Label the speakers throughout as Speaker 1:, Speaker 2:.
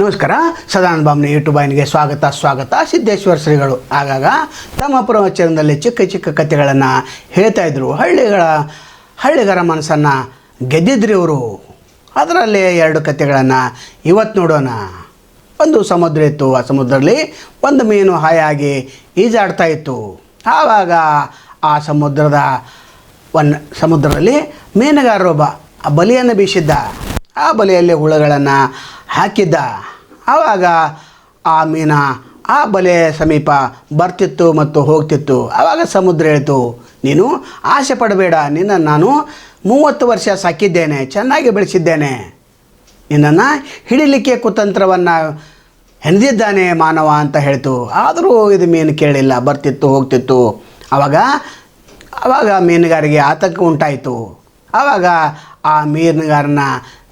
Speaker 1: ನಮಸ್ಕಾರ. ಸದಾನಂದ ಬಾಮ್ನ ಯೂಟ್ಯೂಬ್ ಬಾಯ್ನಿಗೆ ಸ್ವಾಗತ ಸ್ವಾಗತ. ಸಿದ್ದೇಶ್ವರ ಶ್ರೀಗಳು. ಆಗಾಗ ತಮ್ಮ ಪ್ರವಚನದಲ್ಲಿ ಚಿಕ್ಕ ಚಿಕ್ಕ ಕಥೆಗಳನ್ನು ಹೇಳ್ತಾ ಇದ್ರು. ಹಳ್ಳಿಗಳ, ಹಳ್ಳಿಗರ ಮನಸ್ಸನ್ನು ಗೆದ್ದಿದ್ರಿ ಇವರು. ಅದರಲ್ಲಿ ಎರಡು ಕಥೆಗಳನ್ನು ಇವತ್ತು ನೋಡೋಣ. ಒಂದು ಸಮುದ್ರ ಇತ್ತು, ಆ ಸಮುದ್ರದಲ್ಲಿ ಒಂದು ಮೀನು ಹಾಯಾಗಿ ಈಜಾಡ್ತಾ ಇತ್ತು. ಆವಾಗ ಆ ಸಮುದ್ರದ ಒನ್, ಸಮುದ್ರದಲ್ಲಿ ಮೀನುಗಾರರೊಬ್ಬ ಆ ಬಲಿಯನ್ನು ಬೀಸಿದ್ದ. ಆ ಬಲಿಯಲ್ಲಿ ಹುಳುಗಳನ್ನು ಹಾಕಿದ್ದ. ಆವಾಗ ಆ ಮೀನ ಆ ಬಲೆ ಸಮೀಪ ಬರ್ತಿತ್ತು ಮತ್ತು ಹೋಗ್ತಿತ್ತು. ಆವಾಗ ಸಮುದ್ರ ಹೇಳ್ತು, ನೀನು ಆಸೆ ಪಡಬೇಡ ನಿನ್ನ ನಾನು ಮೂವತ್ತು ವರ್ಷ ಸಾಕಿದ್ದೇನೆ, ಚೆನ್ನಾಗಿ ಬೆಳೆಸಿದ್ದೇನೆ. ನಿನ್ನನ್ನು ಹಿಡಿಲಿಕ್ಕೆ ಕುತಂತ್ರವನ್ನು ಹೆಣೆದಿದ್ದಾನೆ ಮಾನವ, ಅಂತ ಹೇಳ್ತು. ಆದರೂ ಇದು ಮೀನು ಕೇಳಿಲ್ಲ ಬರ್ತಿತ್ತು, ಹೋಗ್ತಿತ್ತು. ಆವಾಗ ಆವಾಗ ಮೀನುಗಾರಿಗೆ ಆತಂಕ ಉಂಟಾಯಿತು. ಆವಾಗ ಆ ಮೀನುಗಾರನ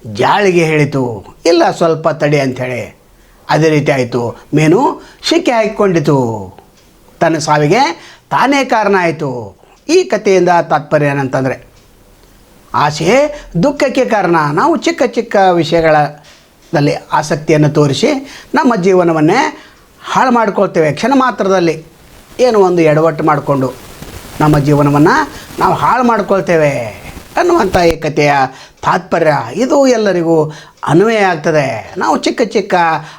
Speaker 1: ಜಾಳಿಗೆ ಹೇಳಿತು, ಇಲ್ಲ, ಸ್ವಲ್ಪ ತಡಿ ಅಂಥೇಳಿ. ಅದೇ ರೀತಿ ಆಯಿತು. ಮೀನು ಶಿಕೆ ಹಾಕಿಕೊಂಡಿತು. ತನ್ನ ಸಾವಿಗೆ ತಾನೇ ಕಾರಣ ಆಯಿತು. ಈ ಕಥೆಯಿಂದ ತಾತ್ಪರ್ಯ ಏನಂತಂದರೆ, ಆಸೆ ದುಃಖಕ್ಕೆ ಕಾರಣ. ನಾವು ಚಿಕ್ಕ ಚಿಕ್ಕ ವಿಷಯಗಳಲ್ಲಿ ಆಸಕ್ತಿಯನ್ನು ತೋರಿಸಿ ನಮ್ಮ ಜೀವನವನ್ನೇ ಹಾಳು ಮಾಡ್ಕೊಳ್ತೇವೆ. ಕ್ಷಣ ಮಾತ್ರದಲ್ಲಿ ಏನು ಒಂದು ಎಡವಟ್ಟು ಮಾಡಿಕೊಂಡು ನಮ್ಮ ಜೀವನವನ್ನು ನಾವು ಹಾಳು ಮಾಡ್ಕೊಳ್ತೇವೆ. ಅನ್ನುವಂಥ ಏಕತೆಯ ತಾತ್ಪರ್ಯ. ಇದು ಎಲ್ಲರಿಗೂ ಅನ್ವಯ ಆಗ್ತದೆ. ನಾವು ಚಿಕ್ಕ ಚಿಕ್ಕ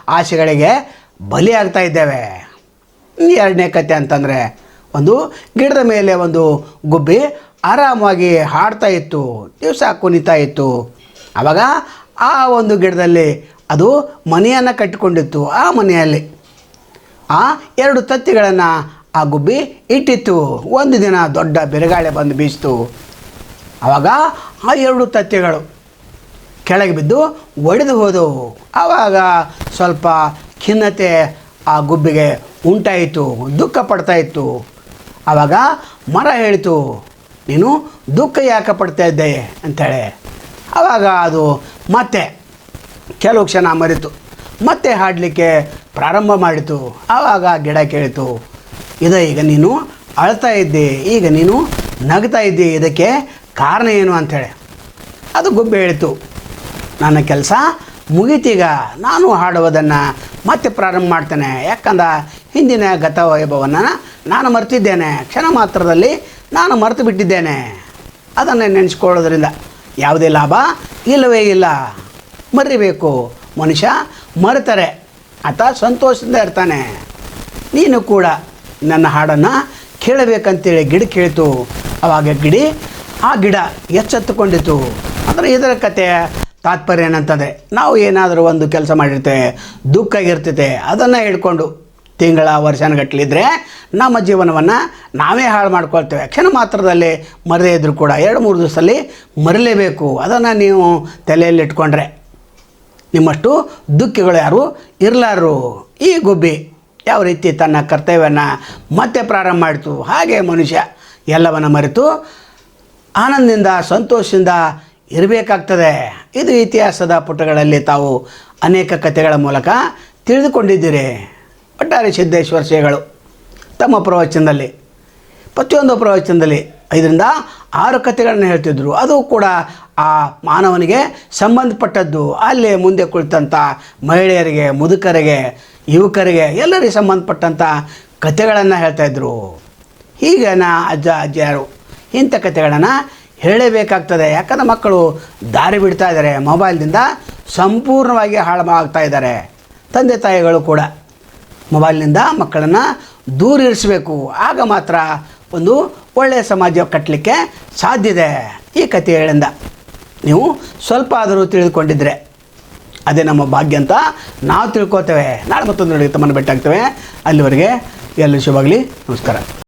Speaker 1: ಆಸೆಗಳಿಗೆ ಬಲಿಯಾಗ್ತಾ ಇದ್ದೇವೆ. ಎರಡನೇ ಕತೆ ಅಂತಂದರೆ, ಒಂದು ಗಿಡದ ಮೇಲೆ ಒಂದು ಗುಬ್ಬಿ ಆರಾಮವಾಗಿ ಹಾಡ್ತಾ ಇತ್ತು, ದಿವಸ ಕುಣಿತಾ ಇತ್ತು. ಆವಾಗ ಆ ಒಂದು ಗಿಡದಲ್ಲಿ ಅದು ಮನೆಯನ್ನು ಕಟ್ಟಿಕೊಂಡಿತ್ತು, ಆ ಮನೆಯಲ್ಲಿ. ಆ ಎರಡು ತತ್ತಿಗಳನ್ನು ಆ ಗುಬ್ಬಿ ಇಟ್ಟಿತ್ತು. ಒಂದು ದಿನ ದೊಡ್ಡ ಬಿರುಗಾಳಿ ಬಂದು ಬೀಸಿತು. ಆವಾಗ ಆ ಎರಡು ತತ್ತೆಗಳು ಕೆಳಗೆ ಬಿದ್ದು ಒಡೆದು ಹೋದವು. ಆವಾಗ ಸ್ವಲ್ಪ ಖಿನ್ನತೆ ಆ ಗುಬ್ಬಿಗೆ ಉಂಟಾಯಿತು, ದುಃಖ ಪಡ್ತಾ ಇತ್ತು ಆವಾಗ ಮರ ಹೇಳಿತು, ನೀನು ದುಃಖ ಯಾಕೆ ಪಡ್ತಾ ಇದ್ದೆ ಅಂಥೇಳಿ ಆವಾಗ ಅದು ಮತ್ತೆ ಕೆಲವು ಕ್ಷಣ ಮರಿತು, ಮತ್ತೆ ಹಾಡಲಿಕ್ಕೆ ಪ್ರಾರಂಭ ಮಾಡಿತು. ಆವಾಗ ಗಿಡ ಕೇಳಿತು, ಇದ ಈಗ ನೀನು ಅಳ್ತಾ ಇದ್ದೆ, ಈಗ ನೀನು ನಗ್ತಾ ಇದ್ದೆ, ಇದಕ್ಕೆ ಕಾರಣ ಏನು ಅಂಥೇಳಿ? ಅದು ಗುಬ್ಬೆ ಹೇಳಿತು. ನನ್ನ ಕೆಲಸ ಮುಗೀತೀಗ ನಾನು ಹಾಡುವುದನ್ನು ಮತ್ತೆ ಪ್ರಾರಂಭ ಮಾಡ್ತೇನೆ. ಯಾಕಂದ? ಹಿಂದಿನ ಗತ ವೈಭವವನ್ನು ನಾನು ಮರ್ತಿದ್ದೇನೆ. ಕ್ಷಣ ಮಾತ್ರದಲ್ಲಿ ನಾನು ಮರೆತು ಬಿಟ್ಟಿದ್ದೇನೆ. ಅದನ್ನು ನೆನೆಸ್ಕೊಳ್ಳೋದ್ರಿಂದ ಯಾವುದೇ ಲಾಭ ಇಲ್ಲವೇ ಇಲ್ಲ. ಮರಿಬೇಕು. ಮನುಷ್ಯ ಮರೆತಾರೆ. ಆತ ಸಂತೋಷದಿಂದ ಇರ್ತಾನೆ. ನೀನು ಕೂಡ ನನ್ನ ಹಾಡನ್ನು ಕೇಳಬೇಕಂತೇಳಿ ಗಿಡ ಕೇಳಿತು. ಆವಾಗ ಗಿಡಿ ಆ ಗಿಡ ಎಚ್ಚೆತ್ತುಕೊಂಡಿತು. ಅಂದರೆ ಇದರ ಕಥೆಯ ತಾತ್ಪರ್ಯ ಏನಂತಂದರೆ, ನಾವು ಏನಾದರೂ ಒಂದು ಕೆಲಸ ಮಾಡಿರ್ತೇವೆ ದುಃಖ ಆಗಿರ್ತೈತೆ ಅದನ್ನು ಹಿಡ್ಕೊಂಡು ತಿಂಗಳ ವರ್ಷನಗಟ್ಟಲಿದ್ರೆ ನಮ್ಮ ಜೀವನವನ್ನು ನಾವೇ ಹಾಳು ಮಾಡ್ಕೊಳ್ತೇವೆ. ಕ್ಷಣ ಮಾತ್ರದಲ್ಲಿ ಮರದೇ ಇದ್ದರೂ ಕೂಡ ಎರಡು, ಮೂರು ದಿವಸದಲ್ಲಿ ಮರಲೇಬೇಕು. ಅದನ್ನು ನೀವು ತಲೆಯಲ್ಲಿ ಇಟ್ಕೊಂಡ್ರೆ ನಿಮ್ಮಷ್ಟು ದುಃಖಿಗಳು ಯಾರು ಇರಲಾರು ಈ ಗುಬ್ಬಿ ಯಾವ ರೀತಿ ತನ್ನ ಕರ್ತವ್ಯವನ್ನು ಮತ್ತೆ ಪ್ರಾರಂಭ ಮಾಡಿತು, ಹಾಗೆ ಮನುಷ್ಯ ಎಲ್ಲವನ್ನು ಮರೆತು ಆನಂದದಿಂದ, ಸಂತೋಷದಿಂದ ಇರಬೇಕಾಗ್ತದೆ. ಇದು ಇತಿಹಾಸದ ಪುಟಗಳಲ್ಲಿ ತಾವು ಅನೇಕ ಕಥೆಗಳ ಮೂಲಕ ತಿಳಿದುಕೊಂಡಿದ್ದೀರಿ. ಒಟ್ಟಾರೆ ಸಿದ್ದೇಶ್ವರ ಶ್ರೀಗಳು ತಮ್ಮ ಪ್ರವಚನದಲ್ಲಿ, ಪ್ರತಿಯೊಂದು ಪ್ರವಚನದಲ್ಲಿ ಐದರಿಂದ ಆರು ಕಥೆಗಳನ್ನು ಹೇಳ್ತಿದ್ರು. ಅದು ಕೂಡ ಆ ಮಾನವನಿಗೆ ಸಂಬಂಧಪಟ್ಟದ್ದು. ಅಲ್ಲೇ ಮುಂದೆ ಕುಳಿತಂಥ ಮಹಿಳೆಯರಿಗೆ, ಮುದುಕರಿಗೆ, ಯುವಕರಿಗೆ ಎಲ್ಲರಿಗೆ ಸಂಬಂಧಪಟ್ಟಂಥ ಕಥೆಗಳನ್ನು ಹೇಳ್ತಾಯಿದ್ರು ಹೀಗೆ ನಾ ಅಜ್ಜ, ಅಜ್ಜಿಯರು ಇಂಥ ಕಥೆಗಳನ್ನು ಹೇಳಬೇಕಾಗ್ತದೆ. ಯಾಕಂದ್ರೆ ಮಕ್ಕಳು ದಾರಿ ಬಿಡ್ತಾ ಇದ್ದಾರೆ. ಮೊಬೈಲ್ನಿಂದ ಸಂಪೂರ್ಣವಾಗಿ ಹಾಳು ಆಗ್ತಾ ಇದ್ದಾರೆ. ತಂದೆ ತಾಯಿಗಳು ಕೂಡ ಮೊಬೈಲ್ನಿಂದ ಮಕ್ಕಳನ್ನು ದೂರ ಇರಿಸಬೇಕು. ಆಗ ಮಾತ್ರ ಒಂದು ಒಳ್ಳೆಯ ಸಮಾಜ ಕಟ್ಟಲಿಕ್ಕೆ ಇದೆ ಈ ಕಥೆಗಳಿಂದ. ನೀವು ಸ್ವಲ್ಪ ಆದರೂ ತಿಳಿದುಕೊಂಡಿದ್ರೆ ಅದೇ ನಮ್ಮ ಭಾಗ್ಯ ಅಂತ ನಾವು ತಿಳ್ಕೊತೇವೆ. ನಾಳೆ ಮತ್ತೊಂದು ತಮ್ಮನ್ನು ಭೇಟಿ ಆಗ್ತೇವೆ. ಅಲ್ಲಿವರೆಗೆ ಎಲ್ಲರೂ ಶುಭಾಗಲಿ ನಮಸ್ಕಾರ.